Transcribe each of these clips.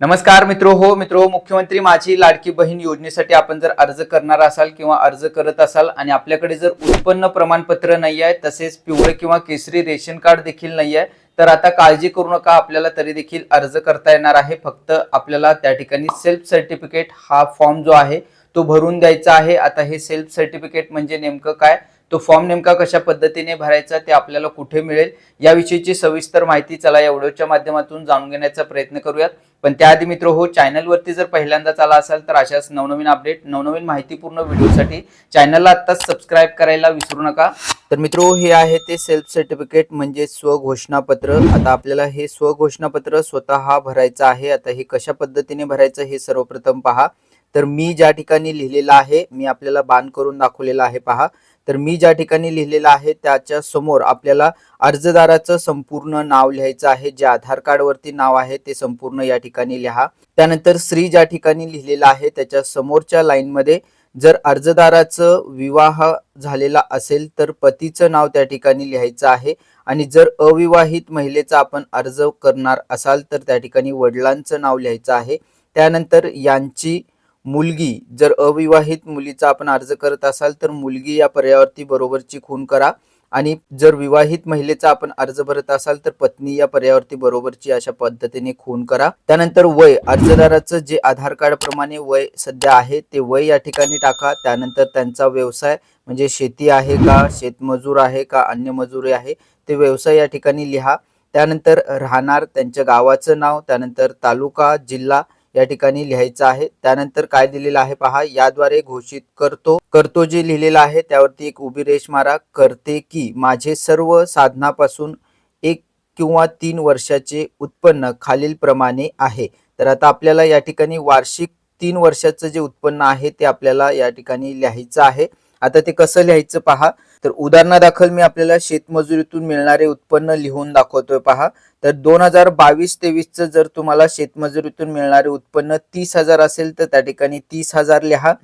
नमस्कार मित्रो हो मित्रो मुख्यमंत्री माझी लाडकी बहीण योजनेसाठी आपण जर अर्ज करणार असाल किंवा अर्ज करत असाल आणि आपल्याकडे जर उत्पन्न प्रमाणपत्र नाही आहे तसेच पिवळे किंवा केसरी रेशन कार्ड देखील नाही आहे तर आता काळजी करू नका आपल्याला तरी देखील अर्ज करता येणार आहे. फक्त आपल्याला त्या ठिकाणी सेल्फ सर्टिफिकेट हा फॉर्म जो आहे तो भरून द्यायचा आहे. आता हे सेल्फ सर्टिफिकेट म्हणजे नेमकं काय? तो फॉर्म नेमका कशा पद्धतीने भरायचा ते आपल्याला कुठे मिळेल याविषयीची सविस्तर माहिती चला या व्हिडिओच्या माध्यमातून जाणून घेण्याचा प्रयत्न करूयात. पण त्याआधी मित्र हो चॅनलवरती जर पहिल्यांदाच आला असाल तर अशाच नवनवीन अपडेट नवनवीन माहितीपूर्ण व्हिडिओसाठी चॅनलला आत्ताच सबस्क्राईब करायला विसरू नका. तर मित्र हो, हे आहे ते सेल्फ सर्टिफिकेट म्हणजे स्वघोषणापत्र. आता आपल्याला हे स्वघोषणापत्र स्वतः भरायचं आहे. आता हे कशा पद्धतीने भरायचं हे सर्वप्रथम पहा. तर मी ज्या ठिकाणी लिहिलेलं आहे मी आपल्याला बाण करून दाखवलेलं आहे पहा. तर मी ज्या ठिकाणी लिहिलेलं आहे त्याच्यासमोर आपल्याला अर्जदाराचं संपूर्ण नाव लिहायचं आहे जे आधार कार्डवरती नाव आहे ते संपूर्ण या ठिकाणी लिहा. त्यानंतर श्री ज्या ठिकाणी लिहिलेलं आहे त्याच्या समोरच्या लाईनमध्ये जर अर्जदाराचं विवाह झालेला असेल तर पतीचं नाव त्या ठिकाणी लिहायचं आहे. आणि जर अविवाहित महिलेचा आपण अर्ज करणार असाल तर त्या ठिकाणी वडिलांचं नाव लिहायचं आहे. त्यानंतर यांची मुलगी जर अविवाहित मुलीचा आपण अर्ज करत असाल तर मुलगी या पर्यायावरती बरोबरची खून करा. आणि जर विवाहित महिलेचा आपण अर्ज भरत असाल तर पत्नी या पर्यायावरती बरोबरची अशा पद्धतीने खून करा. त्यानंतर वय अर्जदाराचं जे आधार कार्ड प्रमाणे वय सध्या आहे ते वय या ठिकाणी टाका. त्यानंतर त्यांचा व्यवसाय म्हणजे शेती आहे का शेतमजूर आहे का अन्य मजुरी आहे ते व्यवसाय या ठिकाणी लिहा. त्यानंतर राहणार त्यांच्या गावाचं नाव त्यानंतर तालुका जिल्हा या ठिकाणी लिहायचं आहे. त्यानंतर काय दिलेलं आहे पहा याद्वारे घोषित करतो. करतो जे लिहिलेलं आहे त्यावरती एक उभी रेष मारा. करते की माझे सर्व साधनापासून एक किंवा तीन वर्षाचे उत्पन्न खालील प्रमाणे आहे. तर आता आपल्याला या ठिकाणी वार्षिक तीन वर्षाचं जे उत्पन्न आहे ते आपल्याला या ठिकाणी लिहायचं आहे. आता ते कसं लिहायचं पहा तर उदाहरणादाखल मी आपल्याला शेतमजुरीतून मिळणारे उत्पन्न लिहून दाखवतोय पहा. तर दोन हजार बावीस तेवीसचं जर तुम्हाला शेतमजुरीतून मिळणारे उत्पन्न तीस हजार असेल तर त्या ठिकाणी तीस हजार लिहा.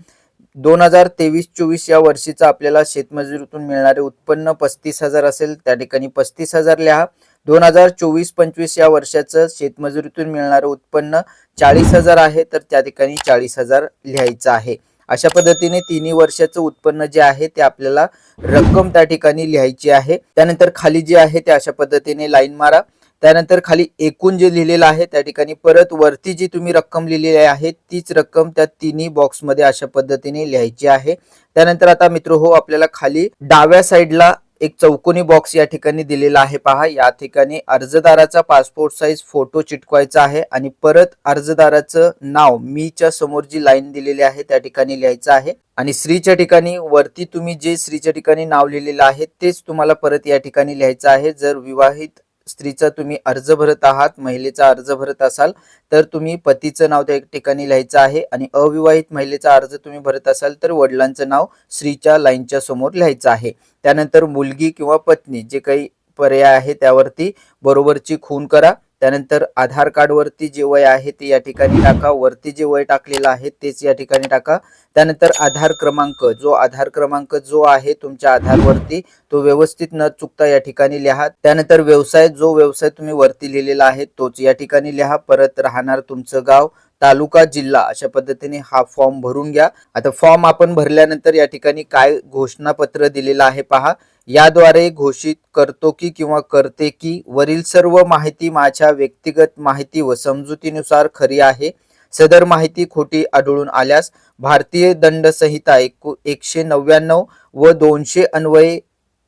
दोन हजार तेवीस चोवीस या वर्षीचं आपल्याला शेतमजुरीतून मिळणारे उत्पन्न पस्तीस हजार असेल त्या ठिकाणी पस्तीस हजार लिहा. दोन हजार चोवीस पंचवीस या वर्षाचं शेतमजुरीतून मिळणारं उत्पन्न चाळीस हजार आहे तर त्या ठिकाणी चाळीस हजार लिहायचं आहे. अशा पद्धतीने तिन्ही वर्षाचं उत्पन्न जे आहे ते आपल्याला रक्कम त्या ठिकाणी लिहायची आहे. त्यानंतर खाली जे आहे ते अशा पद्धतीने लाईन मारा. त्यानंतर खाली एकूण जे लिहिलेलं आहे त्या ठिकाणी परत वरती जी तुम्ही रक्कम लिहिलेली आहे तीच रक्कम त्या तिन्ही बॉक्समध्ये अशा पद्धतीने लिहायची आहे. त्यानंतर आता मित्र हो आपल्याला खाली डाव्या साईडला एक चौकोनी बॉक्स या ठिकाणी दिलेला आहे. पहा या ठिकाणी अर्जदाराचा पासपोर्ट साईज फोटो चिटकवायचा आहे आणि परत अर्जदाराचं नाव मीच्या समोर जी लाईन दिलेली आहे त्या ठिकाणी लिहायचं आहे. आणि स्त्रीच्या ठिकाणी वरती तुम्ही जे स्त्रीच्या ठिकाणी नाव लिहिलेलं आहे तेच तुम्हाला परत या ठिकाणी लिहायचं आहे. जर विवाहित स्त्रीचा तुम्ही अर्ज भरत आहात महिलेचा अर्ज भरत असाल तर तुम्ही पतीचं नाव त्या ठिकाणी लिहायचं आहे आणि अविवाहित महिलेचा अर्ज तुम्ही भरत असाल तर वडिलांचं नाव स्त्रीच्या लाईनच्या समोर लिहायचं आहे. त्यानंतर मुलगी किंवा पत्नी जे काही पर्याय आहे त्यावरती बरोबरची खून करा. त्यानंतर आधार कार्डवरती जे वय आहे ते या ठिकाणी टाका वरती जे वय टाकलेलं आहे तेच या ठिकाणी टाका. त्यानंतर आधार क्रमांक जो आधार क्रमांक जो आहे तुमच्या आधारवरती तो व्यवस्थित न चुकता या ठिकाणी लिहा. त्यानंतर व्यवसाय जो व्यवसाय तुम्ही वरती लिहिलेला आहे तोच या ठिकाणी लिहा. परत राहणार तुमचं गाव तालुका जिल्हा अशा पद्धतीने हा फॉर्म भरून घ्या. आता फॉर्म आपण भरल्यानंतर या ठिकाणी काय घोषणापत्र दिलेलं आहे पहा. याद्वारे घोषित करतो की किंवा करते की वरील सर्व माहिती माझ्या व्यक्तिगत माहिती व समजुतीनुसार खरी आहे. सदर माहिती खोटी आढळून आल्यास भारतीय दंड संहिता एकू एकशे नव्याण्णव व दोनशे अन्वये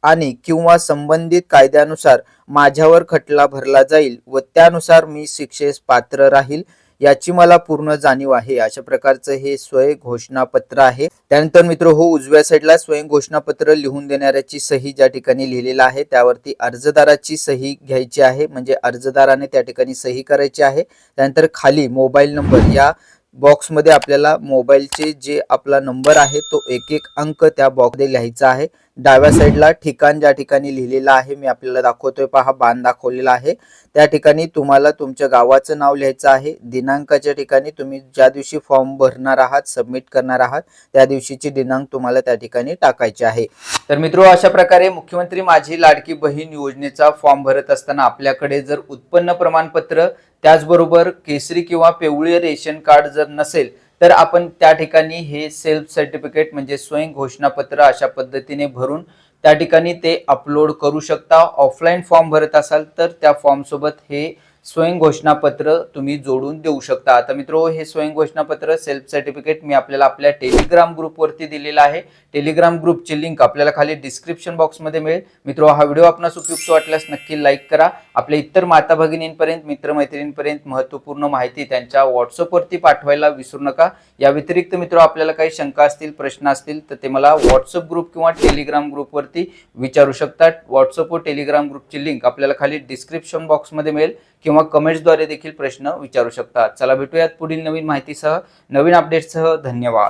आणि किंवा संबंधित कायद्यानुसार माझ्यावर खटला भरला जाईल व त्यानुसार मी शिक्षेस पात्र राहील. याची मला पूर्ण जाणीव आहे. अशा प्रकारचं हे स्वयं घोषणापत्र आहे. त्यानंतर मित्र हो उजव्या साईडला स्वयं घोषणापत्र लिहून देणाऱ्याची सही ज्या ठिकाणी लिहिलेला आहे त्यावरती अर्जदाराची सही घ्यायची आहे. म्हणजे अर्जदाराने त्या ठिकाणी सही करायची आहे. त्यानंतर खाली मोबाईल नंबर या बॉक्समध्ये आपल्याला मोबाईलचे जे आपला नंबर आहे तो एक एक अंक त्या बॉक्समध्ये लिहायचा आहे. डाव्या साईडला ठिकाण ज्या ठिकाणी लिहिलेलं आहे मी आपल्याला दाखवतोय पहा बाण दाखवलेला आहे. त्या ठिकाणी तुम्हाला तुमच्या गावाचं नाव लिहायचं आहे. दिनांकाच्या ठिकाणी तुम्ही ज्या दिवशी फॉर्म भरणार आहात सबमिट करणार आहात त्या दिवशीची दिनांक तुम्हाला त्या ठिकाणी टाकायचे आहे. तर मित्रो अशा प्रकारे मुख्यमंत्री माझी लाडकी बहीण योजनेचा फॉर्म भरत असताना आपल्याकडे जर उत्पन्न प्रमाणपत्र त्याचबरोबर केसरी किंवा पिवळी रेशन कार्ड जर नसेल तर आपण त्या ठिकाणी हे सेल्फ सर्टिफिकेट म्हणजे स्वयं घोषणापत्र अशा पद्धतीने भरून त्या ठिकाणी ते अपलोड करू शकता. ऑफलाईन फॉर्म भरत असाल तर त्या फॉर्म सोबत हे स्वयं घोषणापत्र तुम्ही जोडून देऊ शकता. आता मित्रो हे स्वयं घोषणापत्र सेल्फ सर्टिफिकेट मी आपल्याला आपल्या टेलिग्राम ग्रुपवरती दिलेला आहे. टेलिग्राम ग्रुपची लिंक आपल्याला खाली डिस्क्रिप्शन बॉक्समध्ये मिळेल. मित्रो हा व्हिडिओ आपणास उपयुक्त वाटल्यास नक्की लाईक करा. आपल्या इतर माता भगिनींपर्यंत मित्रमैत्रिणींपर्यंत महत्त्वपूर्ण माहिती त्यांच्या व्हॉट्सअपवरती पाठवायला विसरू नका. या व्यतिरिक्त मित्र आपल्याला काही शंका असतील प्रश्न असतील तर ते मला व्हॉट्सअप ग्रुप किंवा टेलिग्राम ग्रुपवरती विचारू शकतात. व्हॉट्सअप व टेलिग्राम ग्रुपची लिंक आपल्याला खाली डिस्क्रिप्शन बॉक्समध्ये मिळेल. किंवा कमेंट्सद्वारे देखील प्रश्न विचारू शकता. चला भेटूयात पुढील नवीन माहितीसह नवीन अपडेटसह धन्यवाद.